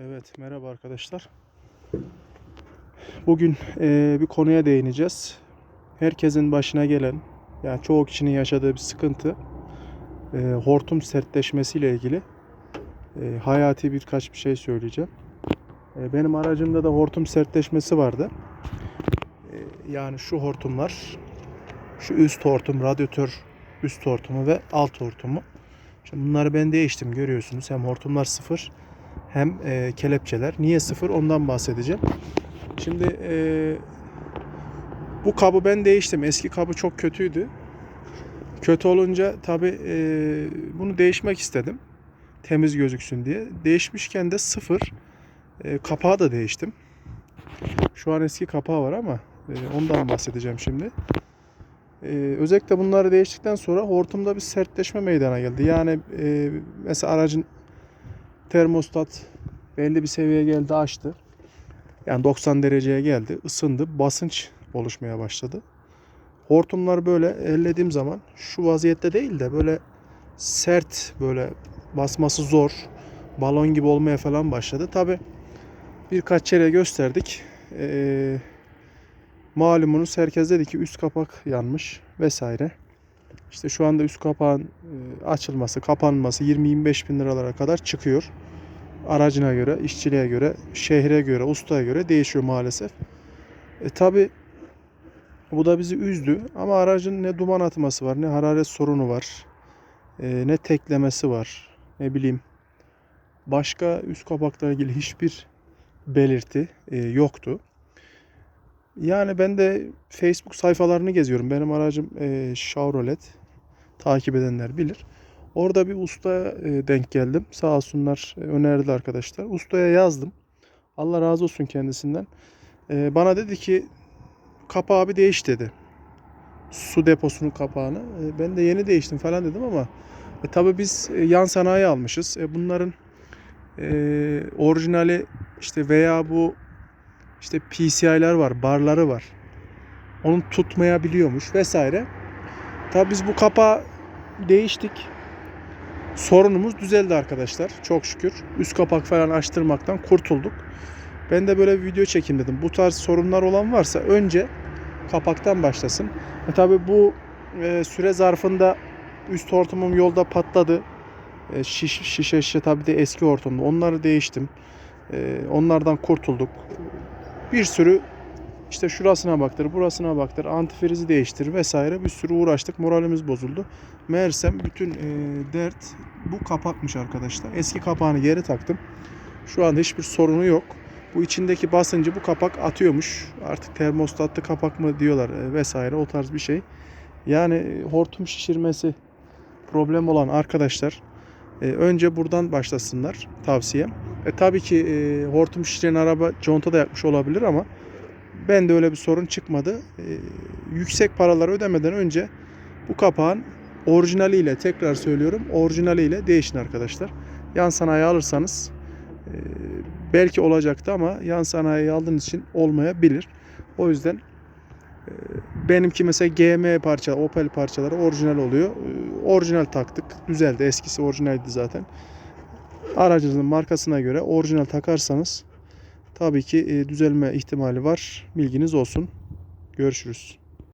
Evet, merhaba arkadaşlar. Bugün eee, bir konuya değineceğiz. Herkesin başına gelen, yani çoğu kişinin yaşadığı bir sıkıntı, eee, hortum sertleşmesiyle ilgili eee, hayati birkaç bir şey söyleyeceğim. Eee, benim aracımda da hortum sertleşmesi vardı. Eee, yani şu hortumlar, şu üst hortum, radyatör üst hortumu ve alt hortumu. Şimdi bunları ben değiştim görüyorsunuz. Hem hortumlar sıfır hem e, kelepçeler. Niye sıfır ondan bahsedeceğim. Şimdi e, bu kabı ben değiştim. Eski kabı çok kötüydü. Kötü olunca tabi bunu değişmek istedim. Temiz gözüksün diye. Değişmişken de sıfır. E, kapağı da değiştim. Şu an eski kapağı var ama e, ondan bahsedeceğim şimdi. E, özellikle bunları değiştikten sonra hortumda bir sertleşme meydana geldi. Yani e, mesela aracın termostat belli bir seviyeye geldi açtı. Yani 90 dereceye geldi, ısındı, basınç oluşmaya başladı. Hortumlar böyle ellediğim zaman şu vaziyette değil de böyle sert böyle basması zor, balon gibi olmaya falan başladı. Tabi birkaç yere gösterdik. Ee, malumunuz herkes dedi ki üst kapak yanmış vesaire. İşte şu anda üst kapağın e, açılması, kapanması 20-25 bin liralara kadar çıkıyor. Aracına göre, işçiliğe göre, şehre göre, ustaya göre değişiyor maalesef. E tabi bu da bizi üzdü ama aracın ne duman atması var, ne hararet sorunu var, e, ne teklemesi var, ne bileyim başka üst kapakla ilgili hiçbir belirti e, yoktu. Yani ben de Facebook sayfalarını geziyorum. Benim aracım e, Chevrolet. Takip edenler bilir. Orada bir ustaya e, denk geldim. Sağ olsunlar e, önerdi arkadaşlar. Ustaya yazdım. Allah razı olsun kendisinden. E, bana dedi ki kapağı bir değiş dedi. Su deposunun kapağını. E, ben de yeni değiştim falan dedim ama e, tabii biz e, yan sanayi almışız. E, bunların e, orijinali işte veya bu işte PCI'ler var, barları var. Onun tutmayabiliyormuş vesaire. Tabii biz bu kapağı değiştik. Sorunumuz düzeldi arkadaşlar. Çok şükür. Üst kapak falan açtırmaktan kurtulduk. Ben de böyle bir video çekeyim dedim. Bu tarz sorunlar olan varsa önce kapaktan başlasın. E tabii bu e, süre zarfında üst hortumum yolda patladı. E, şiş, şişe şişe tabii de eski hortumdu. Onları değiştim. E, onlardan kurtulduk. Bir sürü işte şurasına baktır, burasına baktır, antifrizi değiştir vesaire bir sürü uğraştık. Moralimiz bozuldu. Meğersem bütün e, dert bu kapakmış arkadaşlar. Eski kapağını geri taktım. Şu anda hiçbir sorunu yok. Bu içindeki basıncı bu kapak atıyormuş. Artık termostatlı kapak mı diyorlar e, vesaire o tarz bir şey. Yani e, hortum şişirmesi problem olan arkadaşlar e, önce buradan başlasınlar tavsiyem. E, tabii ki e, hortum şişiren araba conta da yakmış olabilir ama ben de öyle bir sorun çıkmadı. E, yüksek paralar ödemeden önce bu kapağın orijinaliyle tekrar söylüyorum orijinaliyle değişin arkadaşlar. Yan sanayi alırsanız e, belki olacaktı ama yan sanayi aldığınız için olmayabilir. O yüzden e, benimki mesela GM parça, Opel parçaları orijinal oluyor. E, orijinal taktık. Düzeldi. Eskisi orijinaldi zaten. Aracınızın markasına göre orijinal takarsanız tabii ki e, düzelme ihtimali var. Bilginiz olsun. Görüşürüz.